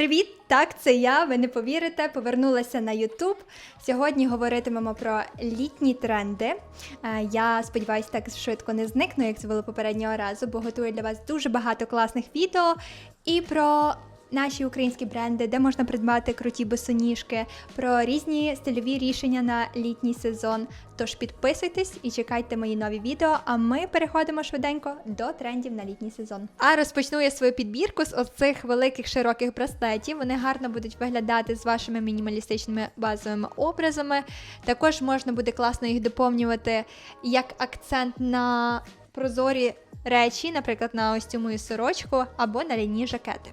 Привіт! Так, це я. Ви не повірите. Повернулася на YouTube. Сьогодні говоритимемо про літні тренди. Е, Я сподіваюся, так швидко не зникну, як це було попереднього разу, бо готую для вас дуже багато класних відео і про. Наші українські бренди, де можна придбати круті босоніжки, про різні стильові рішення на літній сезон. Тож підписуйтесь і чекайте мої нові відео. А ми переходимо швиденько до трендів на літній сезон. А розпочну я свою підбірку з оцих великих широких браслетів. Вони гарно будуть виглядати з вашими мінімалістичними базовими образами. Також можна буде класно їх доповнювати як акцент на прозорі речі, наприклад, на ось цю мою сорочку або на лінії жакети.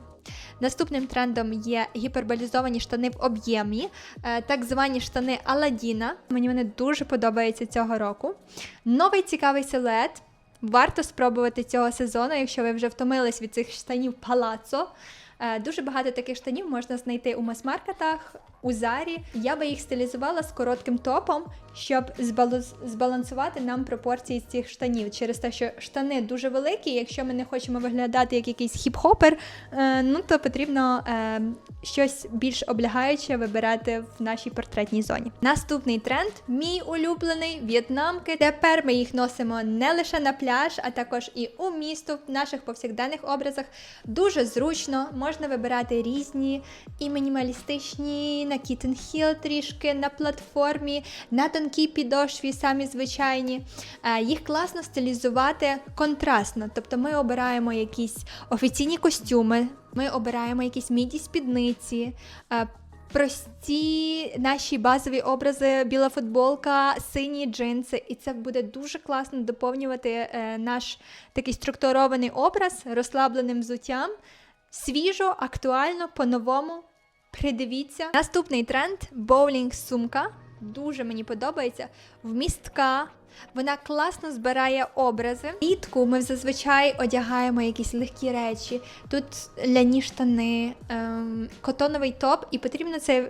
Наступним трендом є гіперболізовані штани в об'ємі, е, так звані штани Аладдіна. Мені вони дуже подобаються цього року. Новий цікавий силует. Варто спробувати цього сезону, якщо ви вже втомились від цих штанів палацо. Е, Дуже багато таких штанів можна знайти у мас-маркетах, у зарі. Я би їх стилізувала з коротким топом, щоб збалансувати нам пропорції цих штанів. Через те, що штани дуже великі, якщо ми не хочемо виглядати як якийсь хіп-хопер, е, ну то потрібно е, щось більш облягаюче вибирати в нашій портретній зоні. Наступний тренд мій улюблений в'єтнамки. Тепер ми їх носимо не лише на пляж, а також і у місто в наших повсякденних образах. Дуже зручно, можна вибирати різні і мінімалістичні, на Hill трішки, на платформі, на тонкій підошві, самі звичайні. Е, Їх класно стилізувати контрастно. Тобто ми обираємо якісь офіційні костюми, ми обираємо якісь міді спідниці. е, Прості наші базові образи, біла футболка, сині джинси, і це буде дуже класно доповнювати е, наш такий структурований образ розслабленим взуттям. Свіжо, актуально, по-новому. Придивіться. Наступний тренд боулінг сумка. Дуже мені подобається. Вмістка. Вона класно збирає образи. Влітку ми зазвичай одягаємо якісь легкі речі. Тут ляні штани, ем, котоновий топ, і потрібно цей,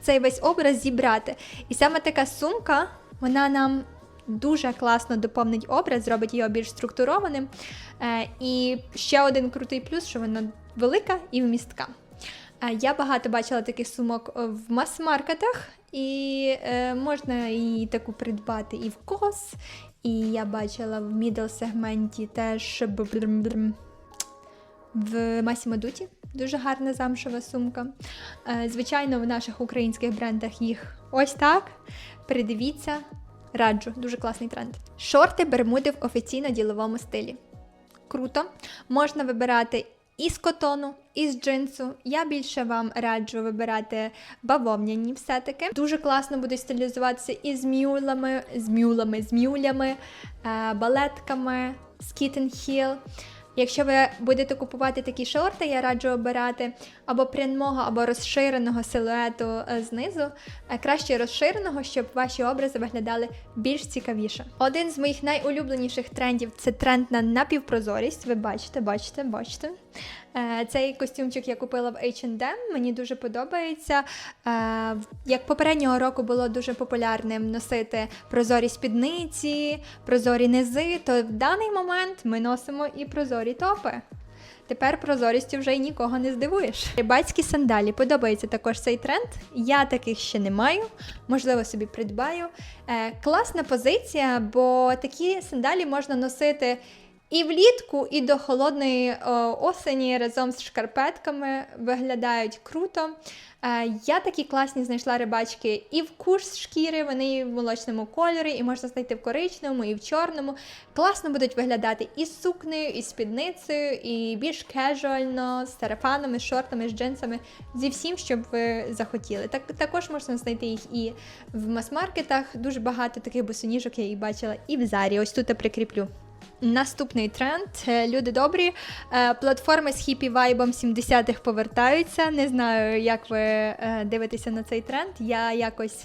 цей весь образ зібрати. І саме така сумка, вона нам дуже класно доповнить образ, зробить його більш структурованим. Е, і ще один крутий плюс, що вона велика і вмістка. Я багато бачила таких сумок е, в мас-маркетах, і е, можна її таку придбати і в кос. І я бачила в мідл сегменті теж в Масімо Дуті. Дуже гарна замшева сумка. Е, звичайно, в наших українських брендах їх ось так. Придивіться, раджу, дуже класний тренд. Шорти бермуди в офіційно-діловому стилі. Круто. Можна вибирати і з котону, і з джинсу. Я більше вам раджу вибирати бавовняні все-таки. Дуже класно буде стилізуватися із мюлами, з мюлами, з мюлями, е, балетками, з Kitten Hill. Якщо ви будете купувати такі шорти, я раджу обирати або прямого, або розширеного силуету е, знизу. Е, Краще розширеного, щоб ваші образи виглядали більш цікавіше. Один з моїх найулюбленіших трендів це тренд на напівпрозорість. Ви бачите, бачите, бачите. Е, Цей костюмчик я купила в H&M, мені дуже подобається. Як попереднього року було дуже популярним носити прозорі спідниці, прозорі низи, то в даний момент ми носимо і прозорі топи. Тепер прозорістю вже й нікого не здивуєш. Рибацькі сандалі подобається також цей тренд. Я таких ще не маю, можливо, собі придбаю. Е, класна позиція, бо такі сандалі можна носити і влітку, і до холодної о, осені разом з шкарпетками виглядають круто. Е, я такі класні знайшла рибачки і в курс шкіри, вони в молочному кольорі, і можна знайти в коричневому, і в чорному. Класно будуть виглядати і з сукнею, і спідницею, і більш кежуально, з сарафанами, з шортами, з джинсами, зі всім, що б ви захотіли. Так, також можна знайти їх і в мас-маркетах. Дуже багато таких босоніжок я їх бачила і в зарі. Ось тут я прикріплю. Наступний тренд. Люди добрі. е, Платформи з хіпі вайбом 70-х повертаються. Не знаю, як ви е, дивитеся на цей тренд. Я якось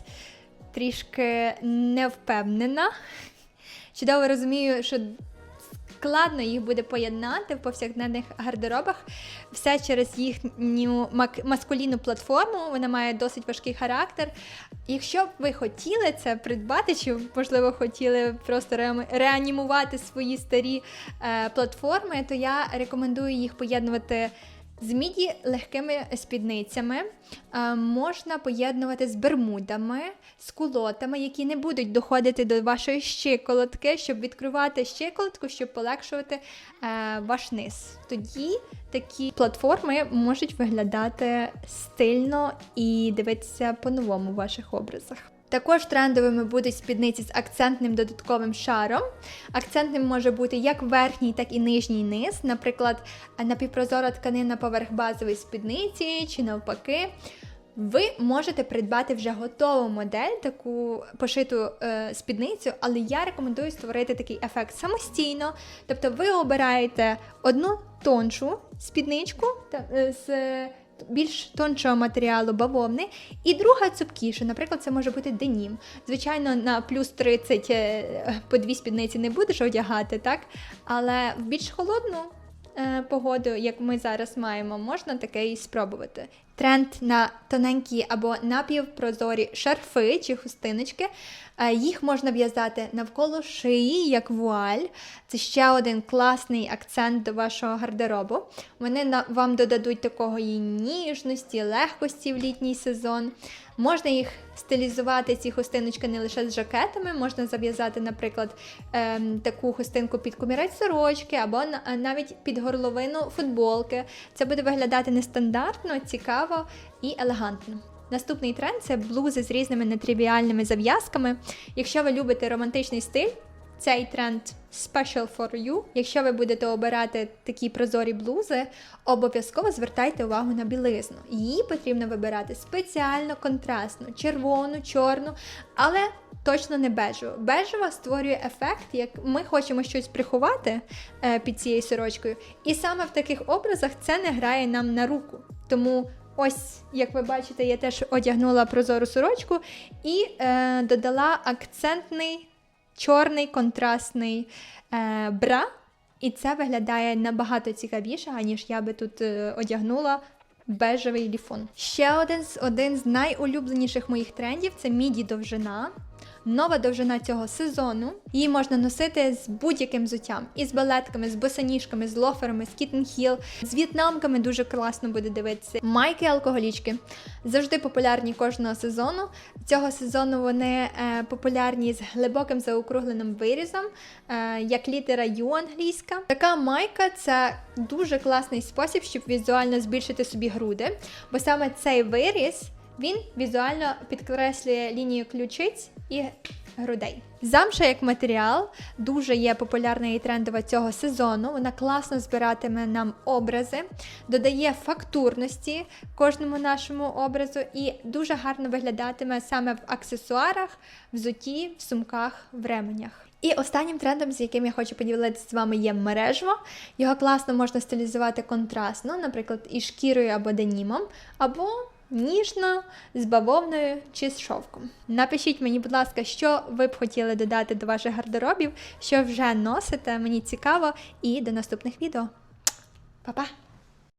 трішки не впевнена. Чудово розумію, що складно їх буде поєднати в повсякденних гардеробах. Все через їхню маскулінну платформу. Вона має досить важкий характер. Якщо б ви хотіли це придбати, чи можливо хотіли просто реанімувати свої старі е, платформи, то я рекомендую їх поєднувати З міді легкими спідницями е, можна поєднувати з бермудами, з кулотами, які не будуть доходити до вашої щиколотки, щоб відкривати щиколотку, щоб полегшувати е, ваш низ. Тоді такі платформи можуть виглядати стильно і дивитися по-новому в ваших образах. Також трендовими будуть спідниці з акцентним додатковим шаром. Акцентним може бути як верхній, так і нижній низ, наприклад, напівпрозора тканина поверх базової спідниці чи навпаки. Ви можете придбати вже готову модель, таку пошиту е, спідницю, але я рекомендую створити такий ефект самостійно. Тобто ви обираєте одну тоншу спідничку та, е, з більш тончого матеріалу бавовни, і друга цупкіша, наприклад, це може бути денім. Звичайно, на плюс 30 е, по дві спідниці не будеш одягати, так? але в більш холодну е, погоду, як ми зараз маємо, можна таке і спробувати. Тренд на тоненькі або напівпрозорі шарфи чи хустиночки. Е, Їх можна в'язати навколо шиї, як вуаль. Це ще один класний акцент до вашого гардеробу. Вони вам додадуть такого і ніжності, легкості в літній сезон. Можна їх стилізувати, ці хустиночки не лише з жакетами, можна зав'язати, наприклад, ем, таку хустинку під комірець сорочки, або навіть під горловину футболки. Це буде виглядати нестандартно, цікаво і елегантно. Наступний тренд це блузи з різними нетривіальними зав'язками. Якщо ви любите романтичний стиль, цей тренд special for you. Якщо ви будете обирати такі прозорі блузи, обов'язково звертайте увагу на білизну. Її потрібно вибирати спеціально контрастну, червону, чорну, але точно не бежеву. Бежева створює ефект, як ми хочемо щось приховати е, під цією сорочкою. І саме в таких образах це не грає нам на руку. Тому ось, як ви бачите, я теж одягнула прозору сорочку і е, додала акцентний чорний контрастний е, бра. І це виглядає набагато цікавіше, аніж я би тут е, одягнула бежевий ліфон. Ще один один з найулюбленіших моїх трендів це міді довжина. Нова довжина цього сезону. Її можна носити з будь-яким взуттям. І з балетками, з босоніжками, з лоферами, з кітенхіл, з в'єтнамками дуже класно буде дивитися. Майки алкоголічки завжди популярні кожного сезону. Цього сезону вони е, популярні з глибоким заокругленим вирізом, е, як літера Ю англійська. Така майка це дуже класний спосіб, щоб візуально збільшити собі груди, бо саме цей виріз він візуально підкреслює лінію ключиць і грудей. Замша як матеріал дуже є популярна і трендова цього сезону. Вона класно збиратиме нам образи, додає фактурності кожному нашому образу і дуже гарно виглядатиме саме в аксесуарах, взутті, в сумках, в ременях. І останнім трендом, з яким я хочу поділитися з вами, є мережево. Його класно можна стилізувати контрастно, наприклад, із шкірою або денімом, або ніжно, з бавовною чи з шовком. Напишіть мені, будь ласка, що ви б хотіли додати до ваших гардеробів, що вже носите, мені цікаво, і до наступних відео. Па-па!